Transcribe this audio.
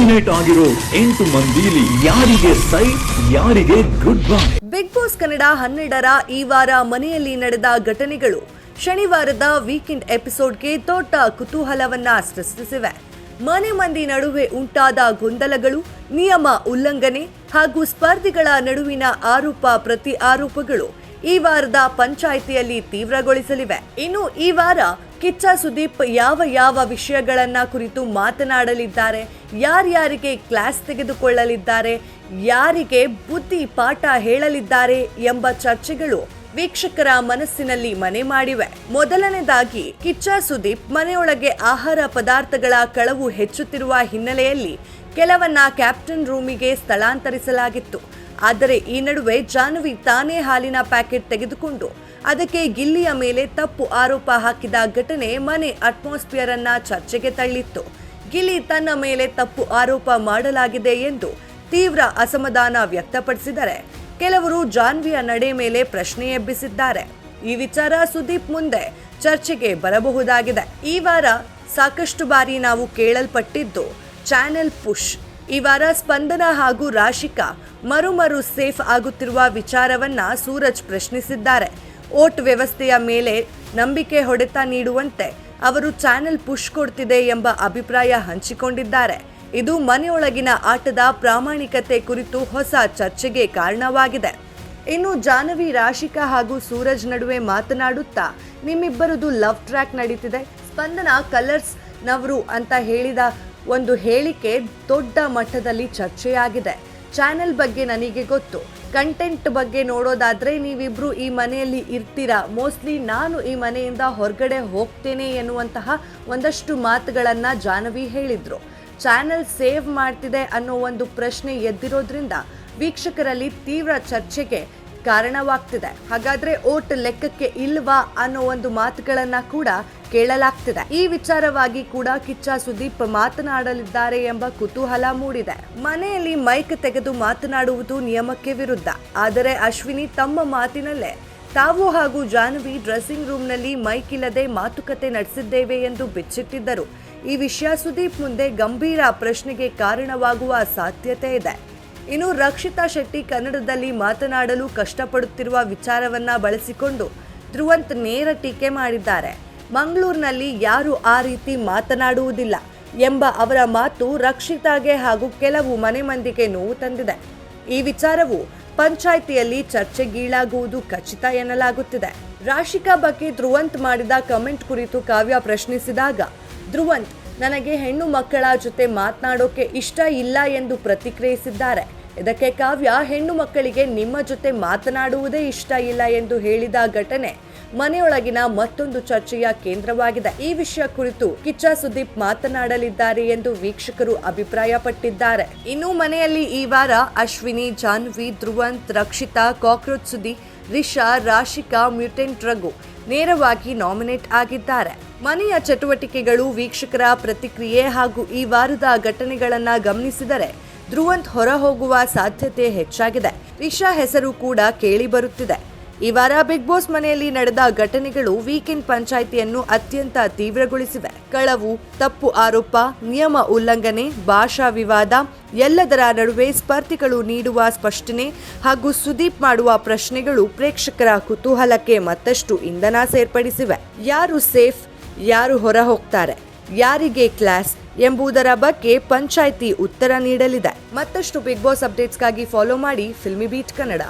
Nominate ಆಗಿರೋ ಎಂಟು ಮಂದಿಲಿ ಯಾರಿಗೆ ಸೈ, ಯಾರಿಗೆ good bye? Bigg Boss Kannada ಹನ್ನೆರಡರ ಈ ವಾರ ಮನೆಯಲ್ಲಿ ನಡೆದ ಘಟನೆಗಳು ಶನಿವಾರದ ವೀಕೆಂಡ್ ಎಪಿಸೋಡ್ಗೆ ದೊಡ್ಡ ಕುತೂಹಲವನ್ನ ಸೃಷ್ಟಿಸಿವೆ. ಮನೆ ಮಂದಿ ನಡುವೆ ಉಂಟಾದ ಗೊಂದಲಗಳು, ನಿಯಮ ಉಲ್ಲಂಘನೆ ಹಾಗೂ ಸ್ಪರ್ಧಿಗಳ ನಡುವಿನ ಆರೋಪ ಪ್ರತಿ ಆರೋಪಗಳು ಈ ವಾರದ ಪಂಚಾಯಿತಿಯಲ್ಲಿ ತೀವ್ರಗೊಳಿಸಲಿವೆ. ಇನ್ನು ಈ ವಾರ ಕಿಚ್ಚ ಸುದೀಪ್ ಯಾವ ಯಾವ ವಿಷಯಗಳನ್ನ ಕುರಿತು ಮಾತನಾಡಲಿದ್ದಾರೆ? ಯಾರ್ಯಾರಿಗೆ ಕ್ಲಾಸ್ ತೆಗೆದುಕೊಳ್ಳಲಿದ್ದಾರೆ? ಯಾರಿಗೆ ಬುದ್ಧಿ ಪಾಠ ಹೇಳಲಿದ್ದಾರೆ ಎಂಬ ಚರ್ಚೆಗಳು ವೀಕ್ಷಕರ ಮನಸ್ಸಿನಲ್ಲಿ ಮನೆ ಮಾಡಿವೆ. ಮೊದಲನೇದಾಗಿ, ಕಿಚ್ಚ ಸುದೀಪ್ ಮನೆಯೊಳಗೆ ಆಹಾರ ಪದಾರ್ಥಗಳ ಕಳವು ಹೆಚ್ಚುತ್ತಿರುವ ಹಿನ್ನೆಲೆಯಲ್ಲಿ ಕೆಲವನ್ನ ಕ್ಯಾಪ್ಟನ್ ರೂಮಿಗೆ ಸ್ಥಳಾಂತರಿಸಲಾಗಿತ್ತು. ಆದರೆ ಈ ನಡುವೆ ಜಾನ್ವಿ ತಾನೇ ಹಾಲಿನ ಪ್ಯಾಕೆಟ್ ತೆಗೆದುಕೊಂಡು ಅದಕ್ಕೆ ಗಿಲ್ಲಿಯ ಮೇಲೆ ತಪ್ಪು ಆರೋಪ ಹಾಕಿದ ಘಟನೆ ಮನೆ ಅಟ್ಮಾಸ್ಫಿಯರ್ ಅನ್ನ ಚರ್ಚೆಗೆ ತಳ್ಳಿತ್ತು. ಗಿಲ್ಲಿ ತನ್ನ ಮೇಲೆ ತಪ್ಪು ಆರೋಪ ಮಾಡಲಾಗಿದೆ ಎಂದು ತೀವ್ರ ಅಸಮಾಧಾನ ವ್ಯಕ್ತಪಡಿಸಿದರೆ ಕೆಲವರು ಜಾನ್ವಿಯ ನಡೆ ಮೇಲೆ ಪ್ರಶ್ನೆ ಎಬ್ಬಿಸಿದ್ದಾರೆ. ಈ ವಿಚಾರ ಸುದೀಪ್ ಮುಂದೆ ಚರ್ಚೆಗೆ ಬರಬಹುದಾಗಿದೆ. ಈ ವಾರ ಸಾಕಷ್ಟು ಬಾರಿ ನಾವು ಕೇಳಲ್ಪಟ್ಟಿದ್ದು ಚಾನೆಲ್ ಪುಷ್. ಈ ವಾರ ಸ್ಪಂದನ ಹಾಗೂ ರಾಶಿಕಾ ಮರುಮರು ಸೇಫ್ ಆಗುತ್ತಿರುವ ವಿಚಾರವನ್ನ ಸೂರಜ್ ಪ್ರಶ್ನಿಸಿದ್ದಾರೆ. ಓಟ್ ವ್ಯವಸ್ಥೆಯ ಮೇಲೆ ನಂಬಿಕೆ ಹೊಡೆತ ನೀಡುವಂತೆ ಅವರು ಚಾನೆಲ್ ಪುಷ್ ಕೊಡ್ತಿದೆ ಎಂಬ ಅಭಿಪ್ರಾಯ ಹಂಚಿಕೊಂಡಿದ್ದಾರೆ. ಇದು ಮನೆಯೊಳಗಿನ ಆಟದ ಪ್ರಾಮಾಣಿಕತೆ ಕುರಿತು ಹೊಸ ಚರ್ಚೆಗೆ ಕಾರಣವಾಗಿದೆ. ಇನ್ನು ಜಾಹ್ನವಿ ರಾಶಿಕಾ ಹಾಗೂ ಸೂರಜ್ ನಡುವೆ ಮಾತನಾಡುತ್ತಾ, ನಿಮ್ಮಿಬ್ಬರದು ಲವ್ ಟ್ರ್ಯಾಕ್ ನಡೀತಿದೆ. ಸ್ಪಂದನ ಕಲರ್ಸ್ ನವರು ಅಂತ ಹೇಳಿದ ಒಂದು ಹೇಳಿಕೆ ದೊಡ್ಡ ಮಟ್ಟದಲ್ಲಿ ಚರ್ಚೆಯಾಗಿದೆ. ಚಾನೆಲ್ ಬಗ್ಗೆ ನನಗೆ ಗೊತ್ತು. ಕಂಟೆಂಟ್ ಬಗ್ಗೆ ನೋಡೋದಾದರೆ ನೀವಿಬ್ರು ಈ ಮನೆಯಲ್ಲಿ ಇರ್ತೀರಾ? ಮೋಸ್ಟ್ಲಿ ನಾನು ಈ ಮನೆಯಿಂದ ಹೊರಗಡೆ ಹೋಗ್ತೇನೆ ಎನ್ನುವಂತಹ ಒಂದಷ್ಟು ಮಾತುಗಳನ್ನು ಜಾಹ್ನವಿ ಹೇಳಿದರು. ಚಾನೆಲ್ ಸೇವ್ ಮಾಡ್ತಿದೆ ಅನ್ನೋ ಒಂದು ಪ್ರಶ್ನೆ ಎದ್ದಿರೋದ್ರಿಂದ ವೀಕ್ಷಕರಲ್ಲಿ ತೀವ್ರ ಚರ್ಚೆಗೆ ಕಾರಣವಾಗ್ತಿದೆ. ಹಾಗಾದರೆ ಓಟ್ ಲೆಕ್ಕಕ್ಕೆ ಇಲ್ವಾ ಅನ್ನೋ ಒಂದು ಮಾತುಗಳನ್ನು ಕೂಡ ಕೇಳಲಾಗ್ತಿದೆ. ಈ ವಿಚಾರವಾಗಿ ಕೂಡ ಕಿಚ್ಚ ಸುದೀಪ್ ಮಾತನಾಡಲಿದ್ದಾರೆ ಎಂಬ ಕುತೂಹಲ ಮೂಡಿದೆ. ಮನೆಯಲ್ಲಿ ಮೈಕ್ ತೆಗೆದು ಮಾತನಾಡುವುದು ನಿಯಮಕ್ಕೆ ವಿರುದ್ಧ. ಆದರೆ ಅಶ್ವಿನಿ ತಮ್ಮ ಮಾತಿನಲ್ಲೇ, ತಾವು ಹಾಗೂ ಜಾನ್ವಿ ಡ್ರೆಸ್ಸಿಂಗ್ ರೂಮ್ನಲ್ಲಿ ಮೈಕ್ ಇಲ್ಲದೆ ಮಾತುಕತೆ ನಡೆಸಿದ್ದೇವೆ ಎಂದು ಬಿಚ್ಚಿಟ್ಟಿದ್ದರು. ಈ ವಿಷಯ ಸುದೀಪ್ ಮುಂದೆ ಗಂಭೀರ ಪ್ರಶ್ನೆಗೆ ಕಾರಣವಾಗುವ ಸಾಧ್ಯತೆ ಇದೆ. ಇನ್ನು ರಕ್ಷಿತಾ ಶೆಟ್ಟಿ ಕನ್ನಡದಲ್ಲಿ ಮಾತನಾಡಲು ಕಷ್ಟಪಡುತ್ತಿರುವ ವಿಚಾರವನ್ನ ಬಳಸಿಕೊಂಡು ಧ್ರುವಂತ್ ನೇರ ಟೀಕೆ ಮಾಡಿದ್ದಾರೆ. ಮಂಗಳೂರಿನಲ್ಲಿ ಯಾರು ಆ ರೀತಿ ಮಾತನಾಡುವುದಿಲ್ಲ ಎಂಬ ಅವರ ಮಾತು ರಕ್ಷಿತಾಗೆ ಹಾಗೂ ಕೆಲವು ಮನೆ ಮಂದಿಗೆ ನೋವು ತಂದಿದೆ. ಈ ವಿಚಾರವು ಪಂಚಾಯಿತಿಯಲ್ಲಿ ಚರ್ಚೆಗೀಳಾಗುವುದು ಖಚಿತ ಎನ್ನಲಾಗುತ್ತಿದೆ. ರಾಶಿಕಾ ಬಗ್ಗೆ ಧ್ರುವಂತ್ ಮಾಡಿದ ಕಮೆಂಟ್ ಕುರಿತು ಕಾವ್ಯ ಪ್ರಶ್ನಿಸಿದಾಗ, ಧ್ರುವಂತ್, ನನಗೆ ಹೆಣ್ಣು ಮಕ್ಕಳ ಜೊತೆ ಮಾತನಾಡೋಕೆ ಇಷ್ಟ ಇಲ್ಲ ಎಂದು ಪ್ರತಿಕ್ರಿಯಿಸಿದ್ದಾರೆ. ಇದಕ್ಕೆ ಕಾವ್ಯ ಹೆಣ್ಣು ಮಕ್ಕಳಿಗೆ ನಿಮ್ಮ ಜೊತೆ ಮಾತನಾಡುವುದೇ ಇಷ್ಟ ಇಲ್ಲ ಎಂದು ಹೇಳಿದ ಘಟನೆ ಮನೆಯೊಳಗಿನ ಮತ್ತೊಂದು ಚರ್ಚೆಯ ಕೇಂದ್ರವಾಗಿದೆ. ಈ ವಿಷಯ ಕುರಿತು ಕಿಚ್ಚ ಸುದೀಪ್ ಮಾತನಾಡಲಿದ್ದಾರೆ ಎಂದು ವೀಕ್ಷಕರು ಅಭಿಪ್ರಾಯಪಟ್ಟಿದ್ದಾರೆ. ಇನ್ನು ಮನೆಯಲ್ಲಿ ಈ ವಾರ ಅಶ್ವಿನಿ, ಜಾನ್ವಿ, ಧ್ರುವಂತ್, ರಕ್ಷಿತಾ, ಕಾಕ್ರೋಚ್ ಸುದಿ, ರಿಷಾ, ರಾಶಿಕಾ, ಮ್ಯೂಟೆಂಟ್ ರಘು ನೇರವಾಗಿ ನಾಮಿನೇಟ್ ಆಗಿದ್ದಾರೆ. ಮನೆಯ ಚಟುವಟಿಕೆಗಳು ವೀಕ್ಷಕರ ಪ್ರತಿಕ್ರಿಯೆ ಹಾಗೂ ಈ ವಾರದ ಘಟನೆಗಳನ್ನು ಗಮನಿಸಿದರೆ ಧ್ರುವಂತ್ ಹೊರ ಹೋಗುವ ಸಾಧ್ಯತೆ ಹೆಚ್ಚಾಗಿದೆ. ರಿಷಾ ಹೆಸರು ಕೂಡ ಕೇಳಿ ಬರುತ್ತಿದೆ. ಈ ವಾರ ಬಿಗ್ ಬಾಸ್ ಮನೆಯಲ್ಲಿ ನಡೆದ ಘಟನೆಗಳು ವೀಕೆಂಡ್ ಪಂಚಾಯಿತಿಯನ್ನು ಅತ್ಯಂತ ತೀವ್ರಗೊಳಿಸಿವೆ. ಕಳವು, ತಪ್ಪು ಆರೋಪ, ನಿಯಮ ಉಲ್ಲಂಘನೆ, ಭಾಷಾ ವಿವಾದ, ಎಲ್ಲದರ ನಡುವೆ ಸ್ಪರ್ಧಿಗಳು ನೀಡುವ ಸ್ಪಷ್ಟನೆ ಹಾಗೂ ಸುದೀಪ್ ಮಾಡುವ ಪ್ರಶ್ನೆಗಳು ಪ್ರೇಕ್ಷಕರ ಕುತೂಹಲಕ್ಕೆ ಮತ್ತಷ್ಟು ಇಂಧನ ಸೇರ್ಪಡಿಸಿವೆ. ಯಾರು ಸೇಫ್, ಯಾರು ಹೊರ ಹೋಗ್ತಾರೆ ಯಾರಿಗೆ ಕ್ಲಾಸ್ ಎಂಬುದರ ಬಗ್ಗೆ ಪಂಚಾಯಿತಿ ಉತ್ತರ ನೀಡಲಿದೆ. ಮತ್ತಷ್ಟು ಬಿಗ್ ಬಾಸ್ ಅಪ್ಡೇಟ್ಸ್ಗಾಗಿ ಫಾಲೋ ಮಾಡಿ ಫಿಲ್ಮಿ ಬೀಟ್ ಕನ್ನಡ.